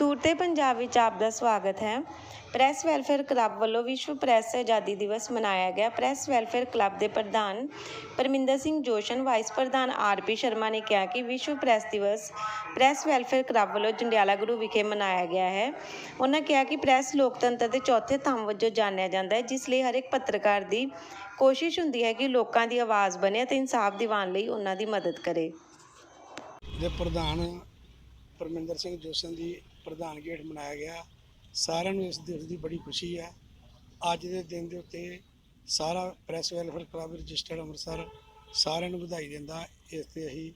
ਸੂਰਤੇ ਪੰਜਾਬ ਵਿੱਚ ਆਪ ਦਾ ਸਵਾਗਤ ਹੈ। ਪ੍ਰੈਸ ਵੈਲਫੇਅਰ ਕਲੱਬ ਵੱਲੋਂ ਵਿਸ਼ਵ ਪ੍ਰੈਸ ਆਜ਼ਾਦੀ ਦਿਵਸ ਮਨਾਇਆ ਗਿਆ। ਪ੍ਰੈਸ ਵੈਲਫੇਅਰ ਕਲੱਬ ਦੇ ਪ੍ਰਧਾਨ ਪਰਮਿੰਦਰ ਸਿੰਘ ਜੋਸ਼ਨ, ਵਾਈਸ ਪ੍ਰਧਾਨ ਆਰਪੀ ਸ਼ਰਮਾ ਨੇ ਕਿਹਾ ਕਿ ਵਿਸ਼ਵ ਪ੍ਰੈਸ ਦਿਵਸ ਪ੍ਰੈਸ ਵੈਲਫੇਅਰ ਕਲੱਬ ਵੱਲੋਂ ਜੰਡਿਆਲਾ ਗੁਰੂ ਵਿਖੇ ਮਨਾਇਆ ਗਿਆ ਹੈ। ਉਹਨਾਂ ਕਿਹਾ ਕਿ ਪ੍ਰੈਸ ਲੋਕਤੰਤਰ ਦੇ ਚੌਥੇ ਥੰਮ ਵਜੋਂ ਜਾਣਿਆ ਜਾਂਦਾ ਹੈ, ਜਿਸ ਲਈ ਹਰ ਇੱਕ ਪੱਤਰਕਾਰ ਦੀ ਕੋਸ਼ਿਸ਼ ਹੁੰਦੀ ਹੈ ਕਿ ਲੋਕਾਂ ਦੀ ਆਵਾਜ਼ ਬਣੇ ਅਤੇ ਇਨਸਾਫ ਦਿਵਾਉਣ ਲਈ ਉਹਨਾਂ ਦੀ ਮਦਦ ਕਰੇ। ਦੇ ਪ੍ਰਧਾਨ ਪਰਮਿੰਦਰ ਸਿੰਘ ਜੋਸਨ ਦੀ ਪ੍ਰਧਾਨ ਗੇਟ ਮਨਾਇਆ ਗਿਆ। ਸਾਰਿਆਂ ਨੂੰ ਇਸ ਦਿਵਸ ਦੀ ਬੜੀ ਖੁਸ਼ੀ ਹੈ। ਅੱਜ ਦੇ ਦਿਨ ਦੇ ਉੱਤੇ ਸਾਰਾ press welfare club registered Amritsar ਸਾਰਿਆਂ ਨੂੰ ਵਧਾਈ ਦਿੰਦਾ। ਇਸ ਤੇ ਅਸੀਂ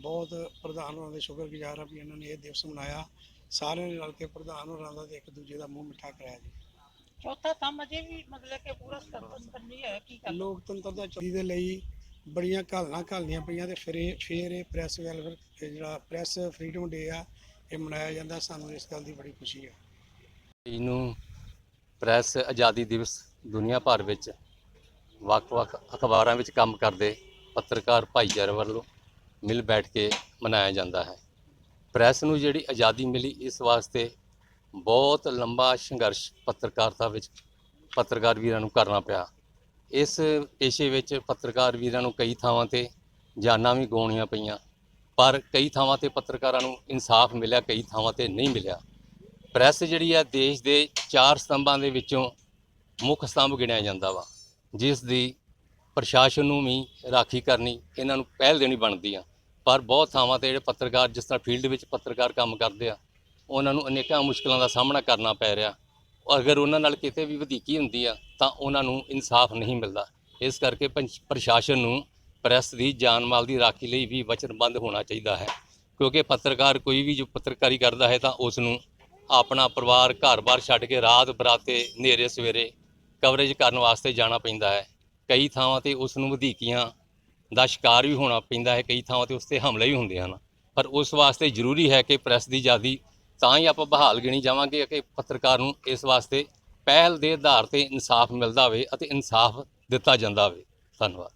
ਬਹੁਤ ਪ੍ਰਧਾਨ ਹੋਰਾਂ ਦੇ ਸ਼ੁਕਰਗੁਜ਼ਾਰ ਹਾਂ ਵੀ ਇਹਨਾਂ ਨੇ ਇਹ ਦਿਵਸ ਮਨਾਇਆ। ਸਾਰਿਆਂ ਨੇ ਰਲ ਕੇ ਪ੍ਰਧਾਨ ਹੋਰਾਂ ਦਾ ਤੇ ਇੱਕ ਦੂਜੇ ਦਾ ਮੂੰਹ ਮਿੱਠਾ ਕਰਾਇਆ ਜੀ। ਚੌਥਾ ਥੰਮ ਅਜੇ ਵੀ ਮਤਲਬ ਕਿ ਪੂਰਾ ਸੰਪੰਨੀ ਹੈ ਕੀ ਕਰ ਲੋਕਤੰਤਰ ਦਾ ਚੌਧਰੀ ਦੇ ਲਈ ਬੜੀਆਂ ਘਾਲਣਾ ਘਾਲਣੀਆਂ ਪਈਆਂ ਤੇ ਫਿਰ ਇਹ ਫਿਰ ਇਹ ਪ੍ਰੈਸ ਵੈਲਫੇਅਰ ਜਿਹੜਾ ਪ੍ਰੈਸ ਫਰੀडम ਡੇ ਆ ਇਹ ਮਨਾਇਆ ਜਾਂਦਾ, ਸਾਨੂੰ ਇਸ ਗੱਲ ਦੀ ਬੜੀ ਖੁਸ਼ੀ ਹੈ। ਇਹਨੂੰ ਪ੍ਰੈਸ ਆਜ਼ਾਦੀ ਦਿਵਸ ਦੁਨੀਆ ਭਰ ਵਿੱਚ ਵੱਖ-ਵੱਖ ਅਖਬਾਰਾਂ ਵਿੱਚ ਕੰਮ ਕਰਦੇ ਪੱਤਰਕਾਰ ਭਾਈਚਾਰੇ ਵੱਲੋਂ ਮਿਲ ਬੈਠ ਕੇ ਮਨਾਇਆ ਜਾਂਦਾ ਹੈ। ਪ੍ਰੈਸ ਨੂੰ ਜਿਹੜੀ ਆਜ਼ਾਦੀ ਮਿਲੀ, ਇਸ ਵਾਸਤੇ ਬਹੁਤ ਲੰਬਾ ਸੰਘਰਸ਼ ਪੱਤਰਕਾਰਤਾ ਵਿੱਚ ਪੱਤਰਕਾਰ ਵੀਰਾਂ ਨੂੰ ਕਰਨਾ ਪਿਆ। ਇਸ ਪੇਸ਼ੇ ਵਿੱਚ ਪੱਤਰਕਾਰ ਵੀਰਾਂ ਨੂੰ ਕਈ ਥਾਵਾਂ ਤੇ ਜਾਨਾਂ ਵੀ ਗਵਾਉਣੀਆਂ ਪਈਆਂ। ਪਰ ਕਈ ਥਾਵਾਂ ਤੇ ਪੱਤਰਕਾਰਾਂ ਨੂੰ ਇਨਸਾਫ ਮਿਲਿਆ, ਕਈ ਥਾਵਾਂ ਤੇ ਨਹੀਂ ਮਿਲਿਆ। ਪ੍ਰੈਸ ਜਿਹੜੀ ਆ, ਦੇਸ਼ ਦੇ ਚਾਰ ਸਤੰਭਾਂ ਦੇ ਵਿੱਚੋਂ ਮੁੱਖ ਸਤੰਭ ਗਿਣਿਆ ਜਾਂਦਾ ਵਾ, ਜਿਸ ਦੀ ਪ੍ਰਸ਼ਾਸਨ ਨੂੰ ਵੀ ਰਾਖੀ ਕਰਨੀ, ਇਹਨਾਂ ਨੂੰ ਪਹਿਲ ਦੇਣੀ ਬਣਦੀ ਆ। ਪਰ ਬਹੁਤ ਥਾਵਾਂ ਤੇ ਜਿਹੜੇ ਪੱਤਰਕਾਰ, ਜਿਸ ਤਰ੍ਹਾਂ ਫੀਲਡ ਵਿੱਚ ਪੱਤਰਕਾਰ ਕੰਮ ਕਰਦੇ ਆ, ਉਹਨਾਂ ਨੂੰ ਅਨੇਕਾਂ ਮੁਸ਼ਕਲਾਂ ਦਾ ਸਾਹਮਣਾ ਕਰਨਾ ਪੈ ਰਿਹਾ। ਅਗਰ ਉਹਨਾਂ ਨਾਲ ਕਿਤੇ ਵੀ ਵਧੀਕੀ ਹੁੰਦੀ ਆ, ਤਾਂ ਉਹਨਾਂ ਨੂੰ ਇਨਸਾਫ ਨਹੀਂ ਮਿਲਦਾ। ਇਸ ਕਰਕੇ ਪੰਚ- ਪ੍ਰਸ਼ਾਸਨ ਨੂੰ ਪ੍ਰੈਸ ਦੀ ਜਾਨ ਮਾਲ ਦੀ ਰਾਖੀ ਲਈ ਵੀ ਵਚਨਬੱਧ ਹੋਣਾ ਚਾਹੀਦਾ ਹੈ। ਕਿਉਂਕਿ ਪੱਤਰਕਾਰ ਕੋਈ ਵੀ ਜੋ ਪੱਤਰਕਾਰੀ ਕਰਦਾ ਹੈ ਤਾਂ ਉਸ ਨੂੰ ਆਪਣਾ ਪਰਿਵਾਰ ਘਰ-ਬਾਰ ਛੱਡ ਕੇ ਰਾਤ ਬਰਾਤੇ ਹਨੇਰੇ ਸਵੇਰੇ ਕਵਰੇਜ ਕਰਨ ਵਾਸਤੇ ਜਾਣਾ ਪੈਂਦਾ ਹੈ। ਕਈ ਥਾਵਾਂ ਤੇ ਉਸ ਨੂੰ ਵਧੀਕੀਆਂ ਦਾ ਸ਼ਿਕਾਰ ਵੀ ਹੋਣਾ ਪੈਂਦਾ ਹੈ, ਕਈ ਥਾਵਾਂ ਤੇ ਉਸ ਤੇ ਹਮਲੇ ਵੀ ਹੁੰਦੇ ਹਨ। ਪਰ ਉਸ ਵਾਸਤੇ ਜ਼ਰੂਰੀ ਹੈ ਕਿ ਪ੍ਰੈਸ ਦੀ ਆਜ਼ਾਦੀ ਤਾਂ ਹੀ ਆਪਾਂ ਬਹਾਲ ਗਿਣੀ ਜਾਵਾਂਗੇ ਕਿ ਪੱਤਰਕਾਰ ਨੂੰ ਇਸ ਵਾਸਤੇ ਪਹਿਲ ਦੇ ਆਧਾਰ ਤੇ ਇਨਸਾਫ ਮਿਲਦਾ ਹੋਵੇ ਅਤੇ ਇਨਸਾਫ ਦਿੱਤਾ ਜਾਂਦਾ ਹੋਵੇ ਧੰਨਵਾਦ।